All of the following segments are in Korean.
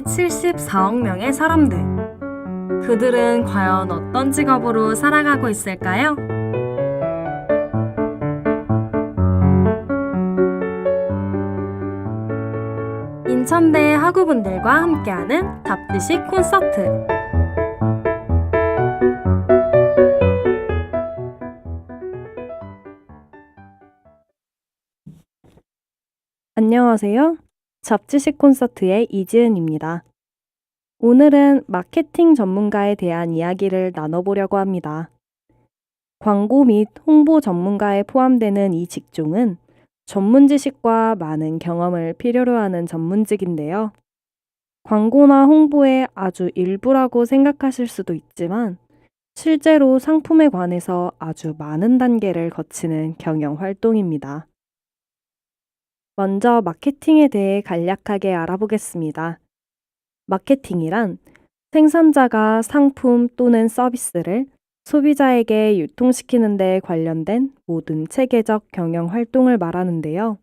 세계 74억 명의 사람들. 그들은 과연 어떤 직업으로 살아가고 있을까요? 인천대 학우분들과 함께하는 답지식 콘서트. 안녕하세요. 잡지식 콘서트의 이지은입니다. 오늘은 마케팅 전문가에 대한 이야기를 나눠보려고 합니다. 광고 및 홍보 전문가에 포함되는 이 직종은 전문 지식과 많은 경험을 필요로 하는 전문직인데요. 광고나 홍보의 아주 일부라고 생각하실 수도 있지만 실제로 상품에 관해서 아주 많은 단계를 거치는 경영 활동입니다. 먼저 마케팅에 대해 간략하게 알아보겠습니다. 마케팅이란 생산자가 상품 또는 서비스를 소비자에게 유통시키는 데 관련된 모든 체계적 경영 활동을 말하는데요.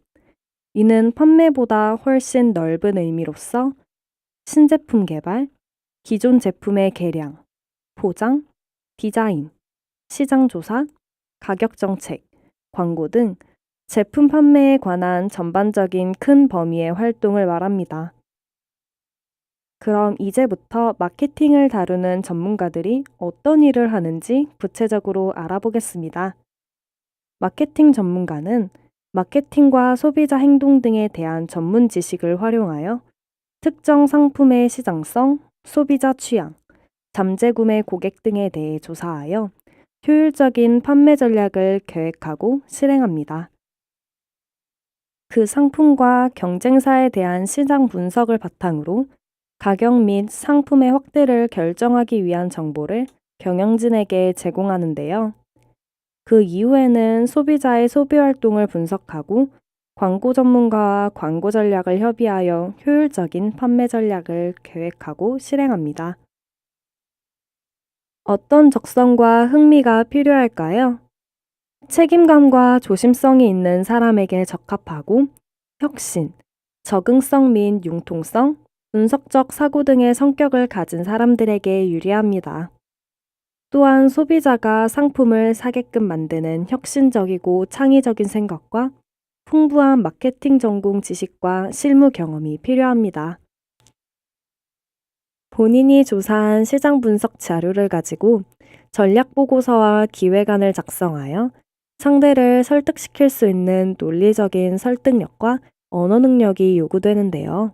이는 판매보다 훨씬 넓은 의미로서 신제품 개발, 기존 제품의 개량, 포장, 디자인, 시장 조사, 가격 정책, 광고 등 제품 판매에 관한 전반적인 큰 범위의 활동을 말합니다. 그럼 이제부터 마케팅을 다루는 전문가들이 어떤 일을 하는지 구체적으로 알아보겠습니다. 마케팅 전문가는 마케팅과 소비자 행동 등에 대한 전문 지식을 활용하여 특정 상품의 시장성, 소비자 취향, 잠재 구매 고객 등에 대해 조사하여 효율적인 판매 전략을 계획하고 실행합니다. 그 상품과 경쟁사에 대한 시장 분석을 바탕으로 가격 및 상품의 확대를 결정하기 위한 정보를 경영진에게 제공하는데요. 그 이후에는 소비자의 소비 활동을 분석하고 광고 전문가와 광고 전략을 협의하여 효율적인 판매 전략을 계획하고 실행합니다. 어떤 적성과 흥미가 필요할까요? 책임감과 조심성이 있는 사람에게 적합하고 혁신, 적응성 및 융통성, 분석적 사고 등의 성격을 가진 사람들에게 유리합니다. 또한 소비자가 상품을 사게끔 만드는 혁신적이고 창의적인 생각과 풍부한 마케팅 전공 지식과 실무 경험이 필요합니다. 본인이 조사한 시장 분석 자료를 가지고 전략 보고서와 기획안을 작성하여 상대를 설득시킬 수 있는 논리적인 설득력과 언어 능력이 요구되는데요.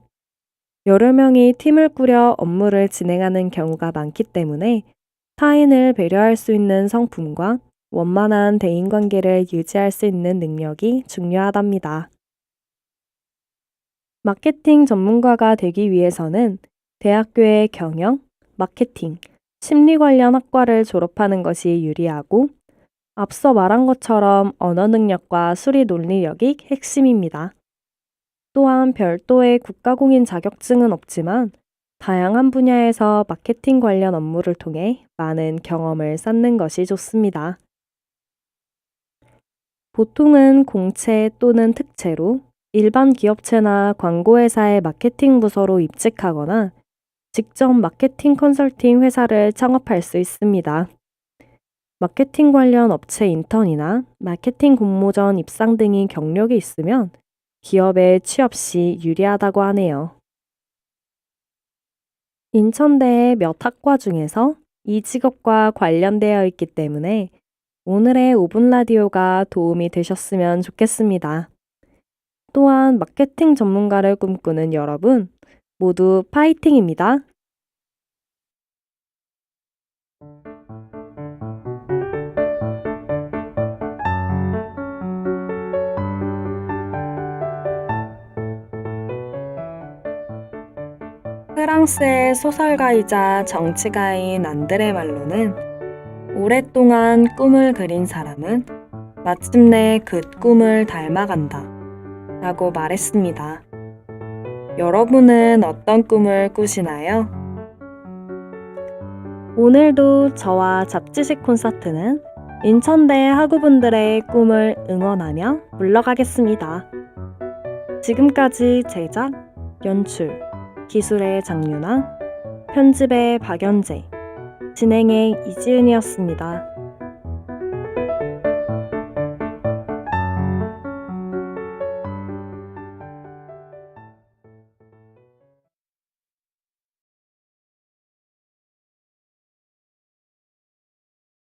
여러 명이 팀을 꾸려 업무를 진행하는 경우가 많기 때문에 타인을 배려할 수 있는 성품과 원만한 대인관계를 유지할 수 있는 능력이 중요하답니다. 마케팅 전문가가 되기 위해서는 대학교의 경영, 마케팅, 심리 관련 학과를 졸업하는 것이 유리하고 앞서 말한 것처럼 언어 능력과 수리 논리력이 핵심입니다. 또한 별도의 국가공인 자격증은 없지만 다양한 분야에서 마케팅 관련 업무를 통해 많은 경험을 쌓는 것이 좋습니다. 보통은 공채 또는 특채로 일반 기업체나 광고회사의 마케팅 부서로 입직하거나 직접 마케팅 컨설팅 회사를 창업할 수 있습니다. 마케팅 관련 업체 인턴이나 마케팅 공모전 입상 등이 경력이 있으면 기업에 취업 시 유리하다고 하네요. 인천대의 몇 학과 중에서 이 직업과 관련되어 있기 때문에 오늘의 5분 라디오가 도움이 되셨으면 좋겠습니다. 또한 마케팅 전문가를 꿈꾸는 여러분 모두 파이팅입니다. 프랑스의 소설가이자 정치가인 안드레 말로는 오랫동안 꿈을 그린 사람은 마침내 그 꿈을 닮아간다 라고 말했습니다. 여러분은 어떤 꿈을 꾸시나요? 오늘도 저와 잡지식 콘서트는 인천대 학우분들의 꿈을 응원하며 물러가겠습니다. 지금까지 제작, 연출, 기술의 장윤아, 편집의 박연재, 진행의 이지은이었습니다.